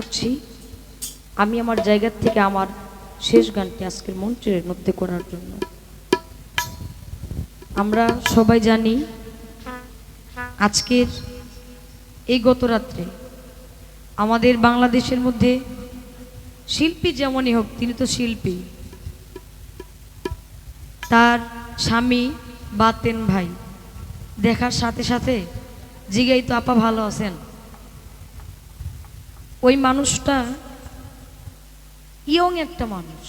করছি। আমি আমার জায়গার থেকে আমার শেষ গানটি আজকের মঞ্চের মধ্যে করার জন্য। আমরা সবাই জানি আজকের এই গত রাত্রে আমাদের বাংলাদেশের মধ্যে শিল্পী যেমনই হোক, তিনি তো শিল্পী। তার স্বামী বাতেন ভাই, দেখার সাথে সাথে জিগাই তো আপা ভালো আছেন। ওই মানুষটা ইয়ং একটা মানুষ।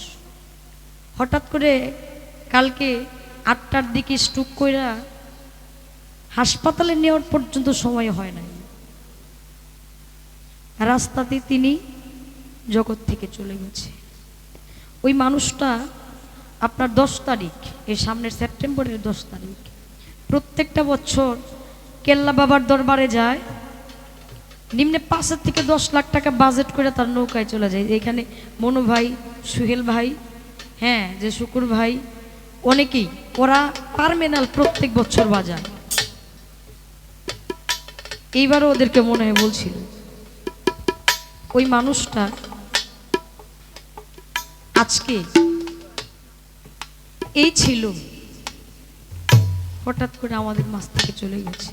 হঠাৎ করে কালকে আটটার দিকে স্টুক কইরা হাসপাতালে নেওয়ার পর্যন্ত সময় হয় নাই। রাস্তাতে তিনি জগৎ থেকে চলে গেছে। ওই মানুষটা আপনার দশ তারিখ এই সামনের সেপ্টেম্বরের দশ তারিখ, প্রত্যেকটা বছর কেল্লা বাবার দরবারে যায় নিম্নে পাঁচের থেকে দশ লাখ টাকা বাজেট করে তার নৌকায় চলে যায়। এখানে মনু ভাই, সুহেল ভাই হ্যাঁ যে শুকুর ভাই, অনেকেই, ওরা পারমেনাল প্রত্যেক বছর বাজায়। এইবারও ওদেরকে মনে হয় বলছিল। ওই মানুষটা আজকে এই ছিল। হঠাৎ করে আমাদের মাছ থেকে চলে গেছে।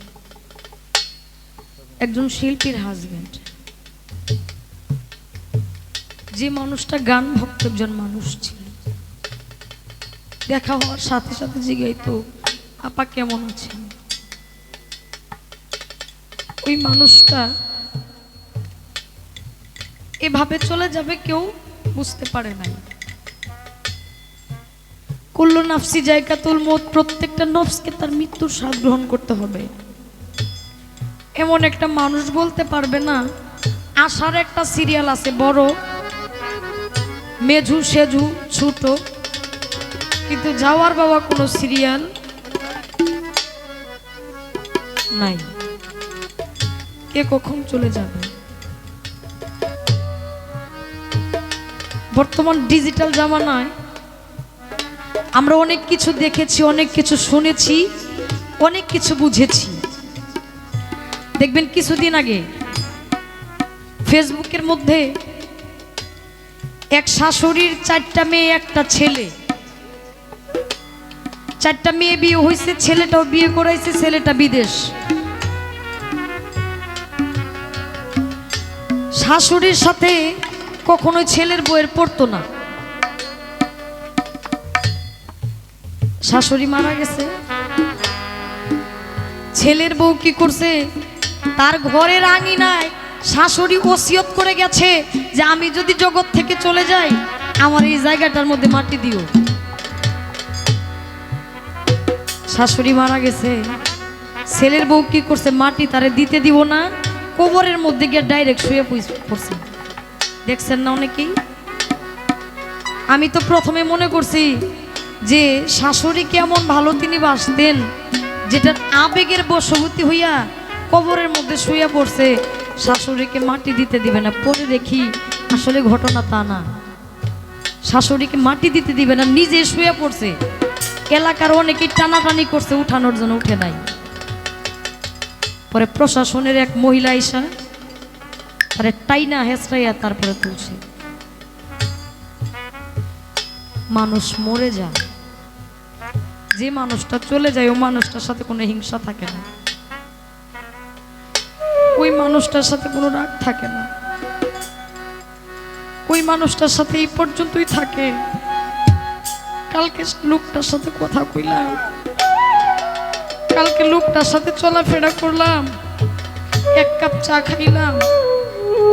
একজন শিল্পীর হাজবেন্ড যে মানুষটা গান ভক্ত একজন মানুষ ছিল। দেখা হওয়ার সাথে সাথে জিগাইতো আপা কেমন আছেন? ওই মানুষটা এভাবে চলে যাবে কেউ বুঝতে পারে নাই। কুল্লু নাফসি জায়গাতুল মত প্রত্যেকটা নফসকে তার মৃত্যুর স্বাদ গ্রহণ করতে হবে। এমন একটা মানুষ বলতে পারবে না। আশার একটা সিরিয়াল আছে, বড়। মেঝু সেজু ছোট। কিন্তু যাওয়ার বাবা কোনো সিরিয়াল নাই। কে কখন চলে যাবে? বর্তমান ডিজিটাল জামানায় আমরা অনেক কিছু দেখেছি, অনেক কিছু শুনেছি, অনেক কিছু বুঝেছি। দেখবেন কিছুদিন আগে ফেসবুকের মধ্যে এক শাশুড়ির চারটা মেয়ে, একটা ছেলে। চারটা মেয়ে বিয়ে হয়েছে, ছেলেটাও বিয়ে করাইছে, ছেলেটা বিদেশ। শাশুড়ির সাথে কখনোই ছেলের বইয়ের পড়তো না। শাশুড়ি মারা গেছে। ছেলের বউ কি করছে? তার ঘরের আঙিনায় শাশুড়ি ওসিয়ত করে গেছে যে আমি যদি জগৎ থেকে চলে যাই, আমার এই জায়গাটার মধ্যে মাটি দিও। শাশুড়ি মারা গেছে, ছেলের বউ কি করছে, মাটি তারে দিতে দিব না কোবরের মধ্যে গিয়ে ডাইরেক্ট শুয়ে পড়ছে- দেখছেন না অনেকেই? আমি তো প্রথমে মনে করছি যে শাশুড়ি কেমন ভালো তিনি বাসতেন যেটা আবেগের বশবর্তী হইয়া কবরের মধ্যে শুয়ে পড়ছে, শাশুড়িকে মাটি দিতে দিবে না। পরে দেখি আসলে ঘটনা তা না। শাশুড়িকে মাটি দিতে দিবে না, নিজে শুয়ে পড়ছে। এলাকার অনেকেই টানাটানি করছে, উঠানোর জন্য উঠে নাই। পরে প্রশাসনের এক মহিলা ইসা তারে টাইনা হেসরাইয়া তারপরে তুলছে। মানুষ মরে যায়। যে মানুষটা চলে যায়, ও মানুষটার সাথে কোনো হিংসা থাকে না। ওই মানুষটার সাথে কোনো রাগ থাকে না? ওই মানুষটার সাথে এই পর্যন্তই থাকে? কালকে লোকটার সাথে কথা কইলাম। কালকে লোকটার সাথে চলাফেরা করলাম। এক কাপ চা খাইলাম।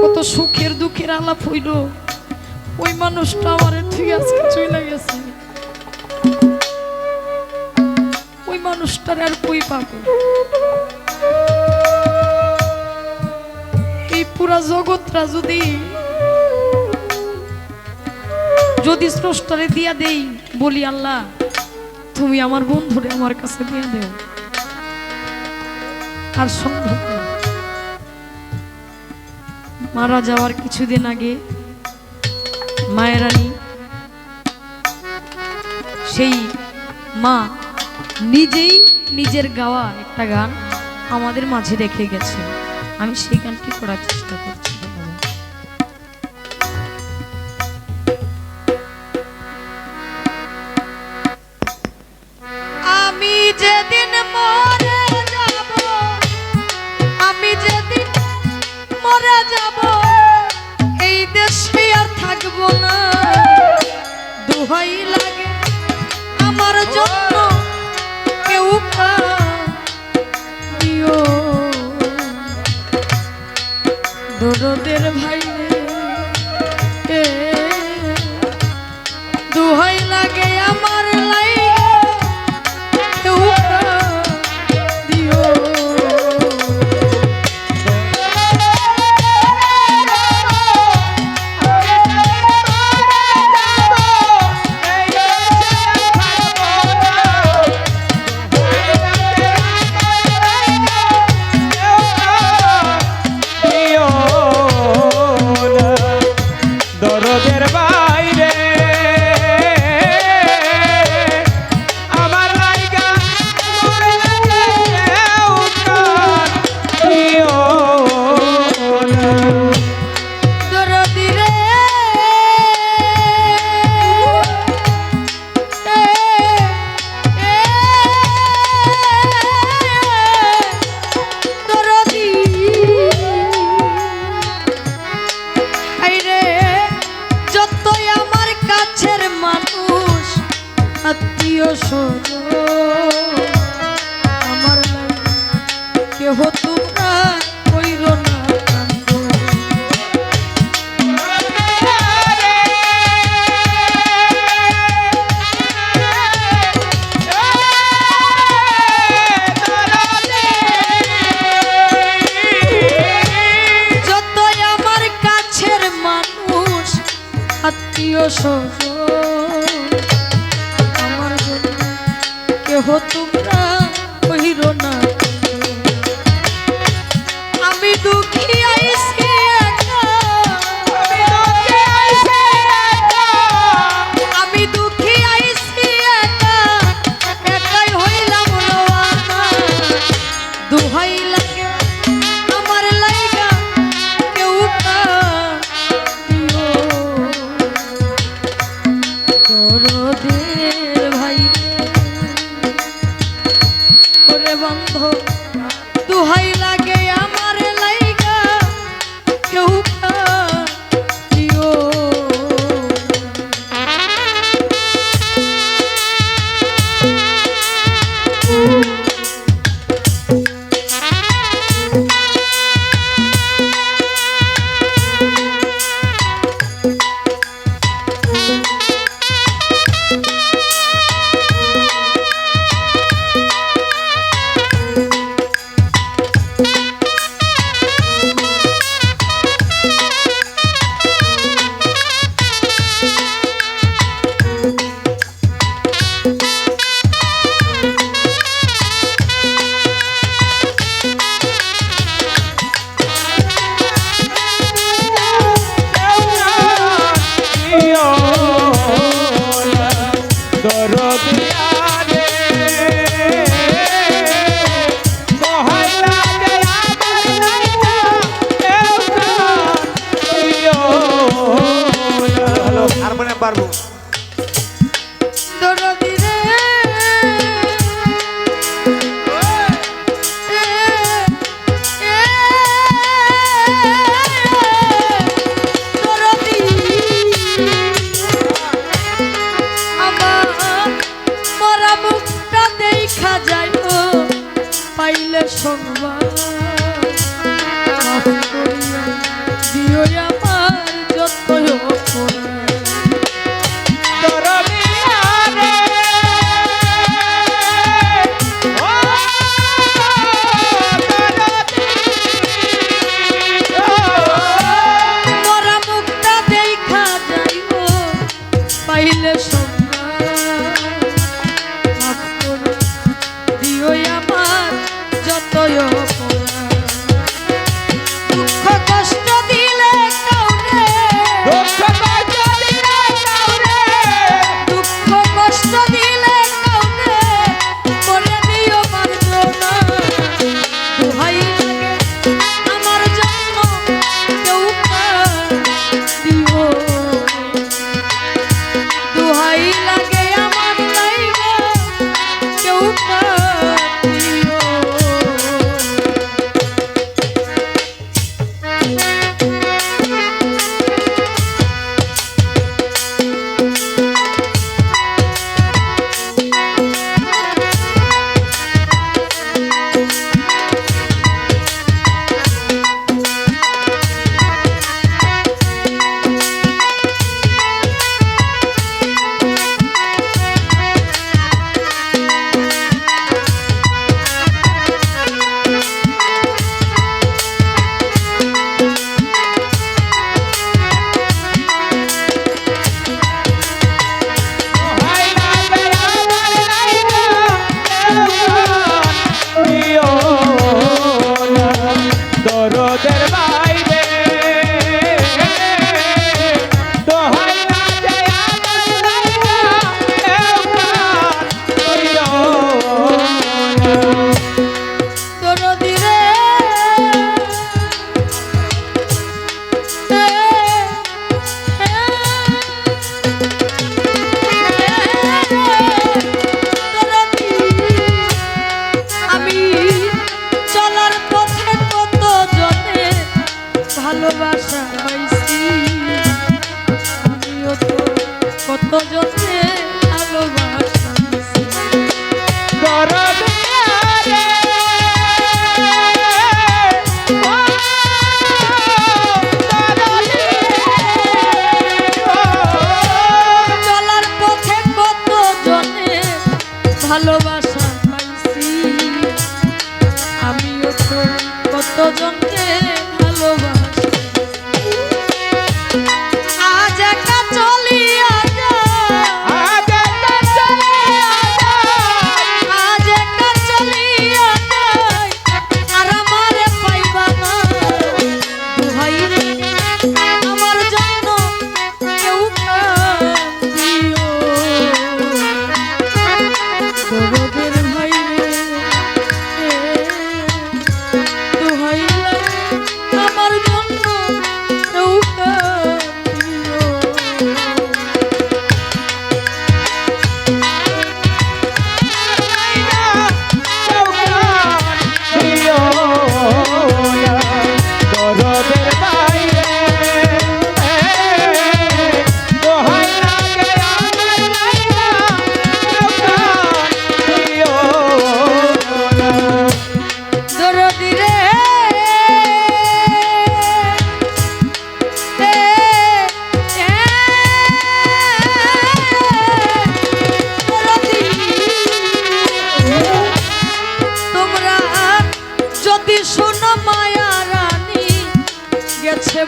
কত সুখের দুঃখের আলাপ হইল। ওই মানুষটা আমার ঠিক আজকে চলে গেছে। ওই মানুষটার আর কই পাবো? পুরা জগৎটা যদি যদি স্রষ্টারে দিয়া দেই, বলি আল্লাহ, তুমি আমার বন্ধুরে আমার কাছে দিয়ে দেও। আর সম্ভব মারা যাওয়ার কিছুদিন আগে মায়েরানি সেই মা নিজেই নিজের গাওয়া একটা গান আমাদের মাঝে রেখে গেছে। আমি সেই গানটি করার চেষ্টা করছি। দরদের ভাই দুহাই লাগে আমার সজ আমার জন্য কেহ তুমি Музика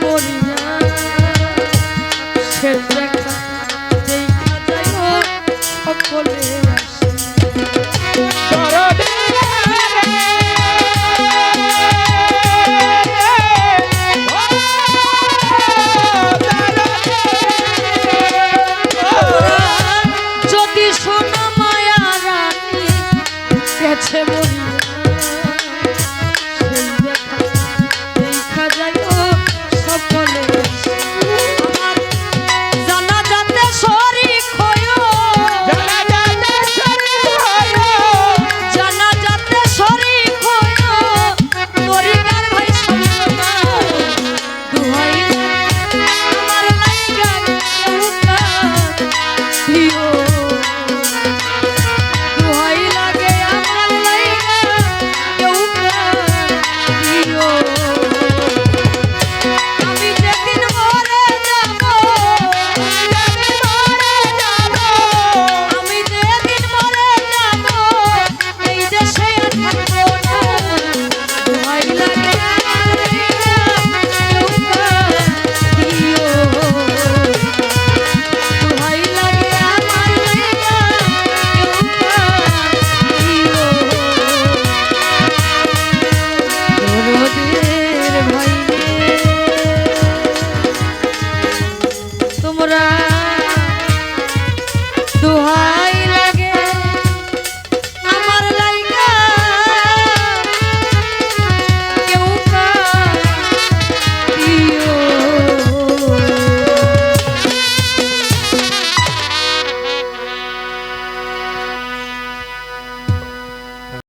গেছে